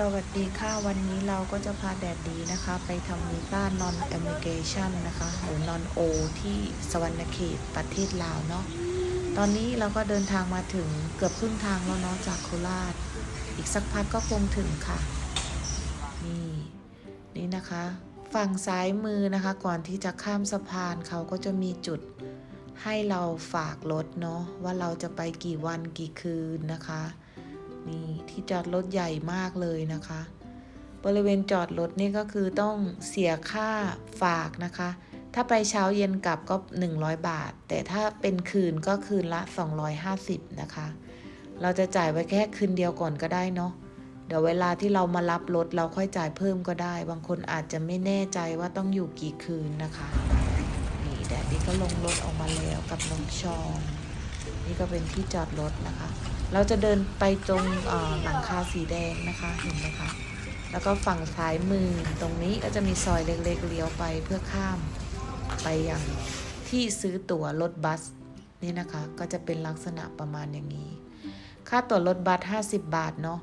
สวัสดีค่ะ วันนี้เราก็จะพาแดดดีนะคะ ไปทำวีซ่านอนแอม i เกชันนะคะหรือนอนโอที่สวรรณเขตประเทศลาวเนาะตอนนี้เราก็เดินทางมาถึงเกือบครึ่งทางแล้วเนาะจากโคราช อีกสักพักก็คงถึงค่ะ นี่นี่นะคะ ฝั่งซ้ายมือนะคะ ก่อนที่จะข้ามสะพานเขาก็จะมีจุดให้เราฝากรถเนาะว่าเราจะไปกี่วันกี่คืนนะคะ นี่ที่จอดรถใหญ่มากเลยนะคะ บริเวณจอดรถนี่ก็คือต้องเสียค่าฝากนะคะ ถ้าไปเช้าเย็นกลับก็ 100 บาท แต่ถ้าเป็นคืนก็คืนละ 250 นะคะ เราจะจ่ายไว้แค่คืนเดียวก่อนก็ได้เนาะเดี๋ยวเวลาที่เรามารับรถเราค่อยจ่ายเพิ่มก็ได้ บางคนอาจจะไม่แน่ใจว่าต้องอยู่กี่คืนนะคะนี่แดดดี้ก็ลงรถออกมาแล้วกับน้องชองนี่ก็เป็นที่จอดรถนะคะ เราจะเดินไปตรงหลังคาสีแดงนะคะเห็นไหมคะแล้วก็ฝั่งซ้ายมือตรงนี้ก็จะมีซอยเล็กๆเลี้ยวไปเพื่อข้ามไปยังที่ซื้อตั๋วรถบัสนี่นะคะก็จะเป็นลักษณะประมาณอย่างนี้ ค่าตั๋วรถบัส 50 บาทเนาะ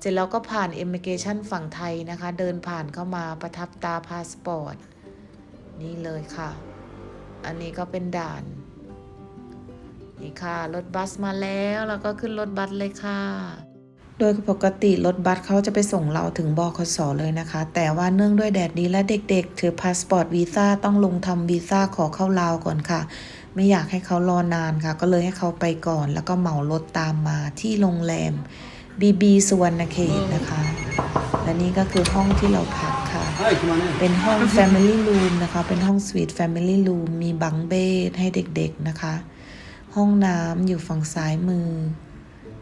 เสร็จแล้วก็ผ่าน Immigration ฝั่งไทยนะคะ เดินผ่านเข้ามาประทับตาพาสปอร์ต นี่เลยค่ะ อันนี้ก็เป็นด่าน นี่ค่ะรถบัสมาแล้วแล้วก็ขึ้นรถบัสเลยค่ะ โดยปกติรถบัสเขาจะไปส่งเราถึงบคสเลยนะคะ แต่ว่าเนื่องด้วยแดดดีและเด็กๆ ถือพาสปอร์ตวีซ่าต้องลงทำวีซ่าขอเข้าลาวก่อนค่ะ ไม่อยากให้เขารอนานค่ะ ก็เลยให้เขาไปก่อน แล้วก็เหมารถตามมาที่โรงแรมบีบีสุวรรณเขตนะคะและนี่ก็คือห้องที่เราพักค่ะ เป็นห้อง Family Room นะคะ เป็นห้องสวีท Family Room มีบังเบดให้เด็กๆนะคะ ห้องน้ำอยู่ฝั่งซ้ายมือ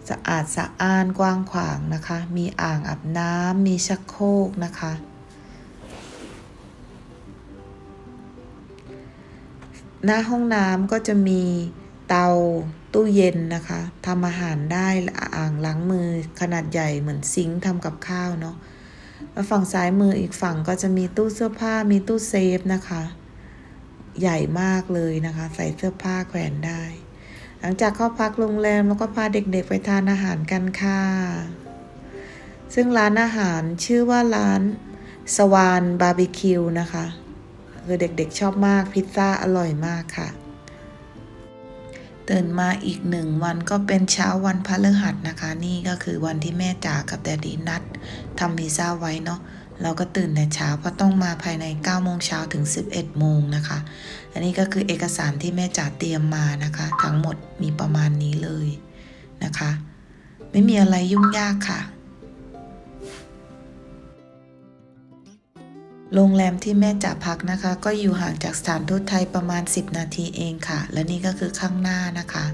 สะอาดสะอ้านกว้างขวางนะคะ มีอ่างอาบน้ำมีชักโครกนะคะ หน้าห้องน้ำก็จะมีเตาตู้เย็นนะคะทำอาหารได้อ่างล้างมือขนาดใหญ่เหมือนซิงค์ทำกับข้าวเนาะแล้วฝั่งซ้ายมืออีกฝั่งก็จะมีตู้เสื้อผ้ามีตู้เซฟนะคะ ใหญ่มากเลยนะคะ ใส่เสื้อผ้าแขวนได้ หลังจากเข้าพักโรงแรมแล้วก็พาเด็กๆไปทานอาหารกันค่ะ ซึ่งร้านอาหารชื่อว่าร้านสวานบาร์บีคิวนะคะ คือเด็กๆชอบมากพิซซ่าอร่อยมากค่ะ ตื่นมาอีกหนึ่งวันก็เป็นเช้าวันพฤหัสนะคะ นี่ก็คือวันที่แม่จ๋ากับแดดดีนัดทำวีซ่าไว้เนาะ เราก็ตื่นแต่เช้าเพราะต้องมาภายใน9โมงเช้าถึง 11โมงนะคะ อันนี้ก็คือเอกสารที่แม่จ๋าเตรียมมานะคะ ทั้งหมดมีประมาณนี้เลยนะคะ ไม่มีอะไรยุ่งยากค่ะ โรงแรมที่แม่จ๋าพักนะคะ ก็อยู่ห่างจากสถานทูตไทยประมาณ 10 นาทีเองค่ะ และนี่ก็คือข้างหน้านะคะ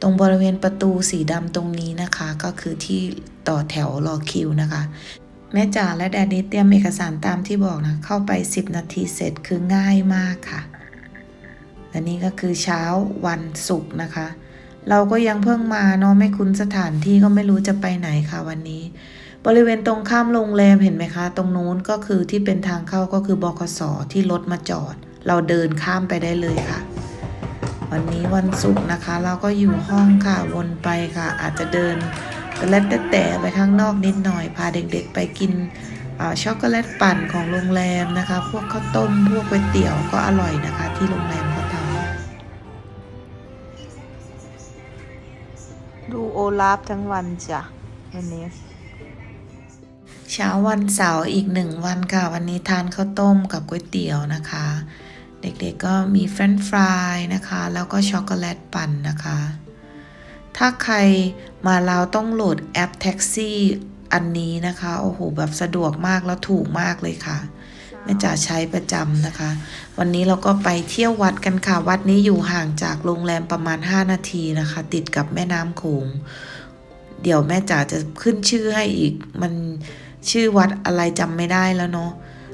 ตรงบริเวณประตูสีดำตรงนี้นะคะ ก็คือที่ต่อแถวรอคิวนะคะ แม่จ๋าและแดดนี้เตรียมเอกสารตามที่บอกนะ เข้าไป 10 นาทีเสร็จคือง่ายมากค่ะและนี่ก็คือเช้าวันศุกร์นะคะ เราก็ยังเพิ่งมาเนาะไม่คุ้นสถานที่ก็ไม่รู้จะไปไหนค่ะวันนี้ บริเวณตรงข้ามโรงแรมเห็นไหมคะ ตรงนู้นก็คือที่เป็นทางเข้าก็คือบคสที่รถมาจอด เราเดินข้ามไปได้เลยค่ะ วันนี้วันศุกร์นะคะ เราก็อยู่ห้องค่ะวนไปค่ะ อาจจะเดิน กระเล็ดแต่ไปข้างนอกนิดหน่อย พาเด็กๆไปกินอ่าช็อกโกแลตปั่นของโรงแรมนะคะ พวกข้าวต้ม พวกก๋วยเตี๋ยวก็อร่อยนะคะ ที่โรงแรมเขาทำดูโอลาฟทั้งวันจ้ะวันนี้เช้าวันเสาร์อีกหนึ่งวันค่ะ วันนี้ทานข้าวต้มกับก๋วยเตี๋ยวนะคะ เด็กๆก็มีเฟรนช์ฟรายนะคะ แล้วก็ช็อกโกแลตปั่นนะคะ ถ้าใครมาลาวต้องโหลดแอปแท็กซี่อันนี้นะคะ โอ้โห แบบสะดวกมากแล้วถูกมากเลยค่ะแม่จ๋าใช้ประจำนะคะ วันนี้เราก็ไปเที่ยววัดกันค่ะ วัดนี้อยู่ห่างจากโรงแรมประมาณ 5 นาทีนะคะ ติดกับแม่น้ำโขง เดี๋ยวแม่จ๋าจะขึ้นชื่อให้อีก มันชื่อวัดอะไรจำไม่ได้แล้วเนาะ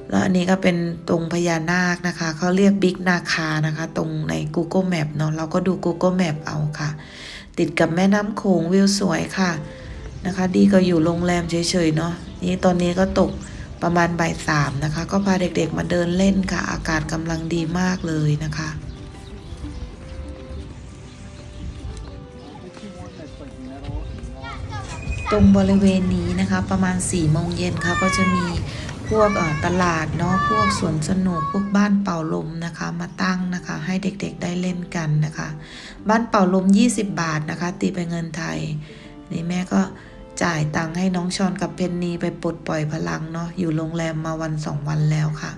แล้วอันนี้ก็เป็นตรงพญานาคนะคะ เขาเรียกบิ๊กนาคานะคะ ตรงใน Google Map เนาะ เราก็ดู Google Map เอาค่ะ ติดกับแม่น้ำโขงวิวสวยค่ะนะคะ ดีก็อยู่โรงแรมเฉยๆเนาะนี่ตอนนี้ก็ตกประมาณบ่ายสามนะคะ ก็พาเด็กๆมาเดินเล่นค่ะ อากาศกำลังดีมากเลยนะคะตรงบริเวณนี้นะคะ ประมาณ4ี่โมงเย็นค่ะก็จะมี พวกตลาดเนาะพวกสวนสนุกพวกบ้านเป่าลมนะคะ มาตั้งนะคะ ให้เด็กๆได้เล่นกันนะคะ บ้านเป่าลม 20 บาทนะคะ ตีเป็นเงินไทย นี่แม่ก็จ่ายตังค์ให้น้องชอนกับเพนนีไปปลดปล่อยพลังเนาะอยู่โรงแรมมาวันสองวันแล้วค่ะ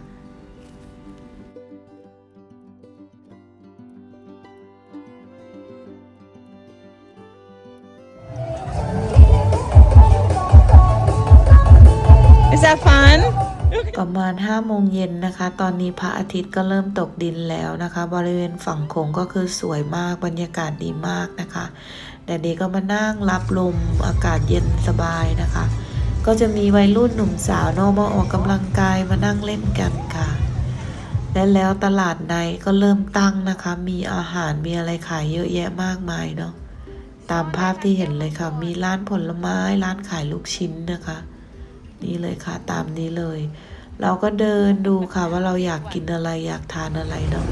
Is that fun? ประมาณ5โมงเย็นนะคะ ตอนนี้พระอาทิตย์ก็เริ่มตกดินแล้วนะคะ บริเวณฝั่งโขงก็คือสวยมากบรรยากาศดีมากนะคะแต่เด็กก็มานั่งรับลมอากาศเย็นสบายนะคะ ก็จะมีวัยรุ่นหนุ่มสาวเนอมาออกกำลังกายมานั่งเล่นกันค่ะ และแล้วตลาดในก็เริ่มตั้งนะคะ มีอาหารมีอะไรขายเยอะแยะมากมายเนาะตามภาพที่เห็นเลยค่ะ มีร้านผลไม้ร้านขายลูกชิ้นนะคะ นี่เลยค่ะตามนี้เลย เราก็เดินดูค่ะว่าเราอยากกินอะไรอยากทานอะไรเนาะ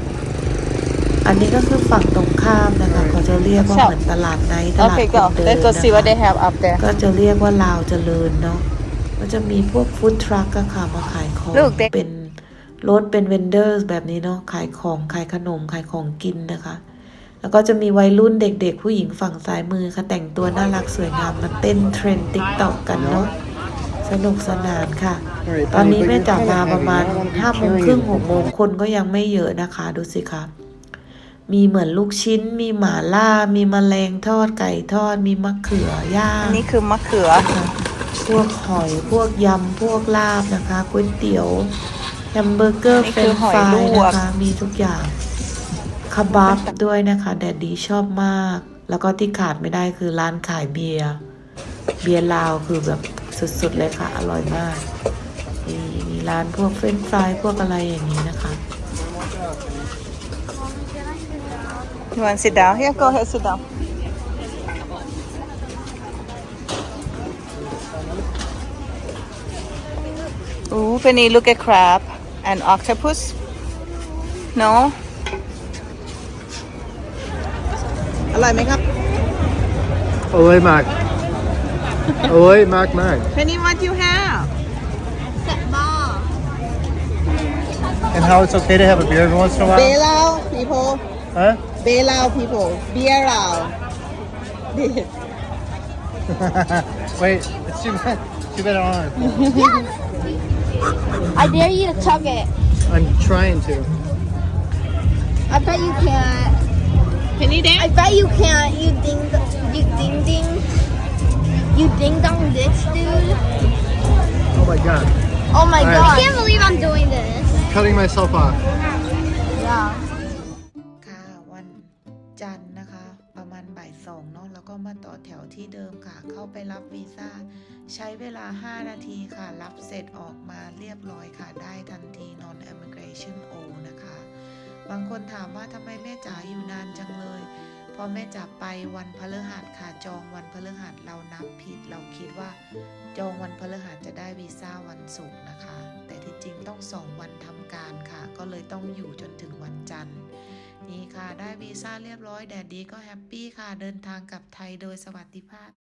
อันนี้ก็คือฝั่งตรงข้ามนะคะเขาจะเรียกว่าเหมือนตลาดไนท์ตลาด Okay, คน go. เดิน Let's go นะ see what they คะ have up there. ก็จะเรียกว่าลาวเจริญเนาะก็จะมีพวกฟู้ดทรัคก็ค่ะมาขายของ Look, they- เป็นรถเป็นเวนเดอร์แบบนี้เนาะขายของขายขนมขายของกินนะคะ แล้วก็จะมีวัยรุ่นเด็กๆ ผู้หญิงฝั่งซ้ายมือค่ะแต่งตัวน่ารักสวยงามมาเต้นเทรนด์ติ๊กต็อกกันเนาะ สนุกสนานค่ะ ตอนนี้แม่จับมาประมาณห้าโมงครึ่งหกโมงคนก็ยังไม่เยอะนะคะ ดูสิคะมีเหมือนลูกชิ้น มีหมาล่า มีแมลงทอดไก่ทอด มีมะเขือย่างอันนี้คือมะเขือนะคะพวกหอยพวกยำพวกลาบนะคะก๋วยเตี๋ยวแฮมเบอร์เกอร์นี่เฟรคืนอช์หอยฟรายลวกนะคะ มีทุกอย่างคาบับด้วยนะคะ แดดดีชอบมาก แล้วก็ที่ขาดไม่ได้คือร้านขายเบียร์เบียร์ลาวคือแบบ สุดๆเลยค่ะ อร่อยมากมีมีร้านพวกเฟรนช์ฟรายพวกอะไรอย่างนี้นะคะ You want to sit down? Here, go ahead, sit down. Ooh, Penny, look at crab and octopus. No? อร่อยไหมครับ Oi, Mark. Oi, Mac Mark. Penny, what do you have? And how it's okay to have a beer every once in a while? Belau people. Huh? Belau people. Beer Lao. Wait, it's too bad. Too bad I don't I dare you to tug it. I'm trying to. I bet you can't. Penny, there? I bet you can't. You ding, you ding ding. You ding dong ditch, dude. Oh my god. Oh my Alright. god. I can't believe I'm doing this. Cutting myself off. Yeah. ค่ะวันจันทร์นะคะ ประมาณบ่ายสองเนาะแล้วก็มาต่อแถวที่เดิมค่ะ เข้าไปรับวีซ่า ใช้เวลา 5 นาทีค่ะ รับเสร็จออกมาเรียบร้อยค่ะ ได้ทันที non immigration O นะคะ บางคนถามว่าทำไมแม่จ๋าอยู่นานจังเลย พอแม่จับไปวันพฤหัสค่ะจองวันพฤหัสเรานับผิด เราคิดว่า จองวันพฤหัสจะได้วีซ่าวันศุกร์นะคะ แต่ที่จริงต้องสองวันทำการค่ะ ก็เลยต้องอยู่จนถึงวันจันทร์นี่ค่ะได้วีซ่าเรียบร้อยแดดดีก็แฮปปี้ค่ะเดินทางกลับไทยโดยสวัสดิภาพ